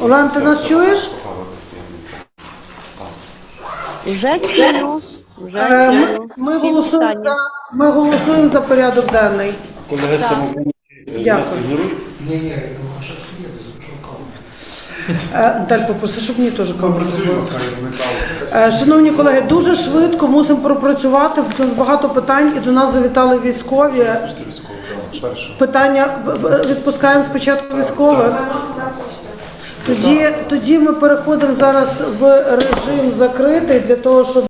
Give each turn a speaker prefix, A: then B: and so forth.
A: Олен, ти нас чуєш?
B: Вже чую. Вже
A: Е, Ми,
B: чую.
A: ми,
B: Всі
A: голосуємо
B: питання.
A: за, ми голосуємо за порядок денний.
C: Колеги самопомочі е,
A: Дякую.
C: ігнорують.
D: Ні, ні, ну а що ж є, що кому?
A: Е, Наталь, попроси, щоб мені теж камеру зробили. Е, Шановні колеги, дуже швидко мусимо пропрацювати. бо У нас багато питань, і до нас завітали військові. Питання відпускаємо спочатку військових. Тоді, тоді ми переходимо зараз в режим закритий для того, щоб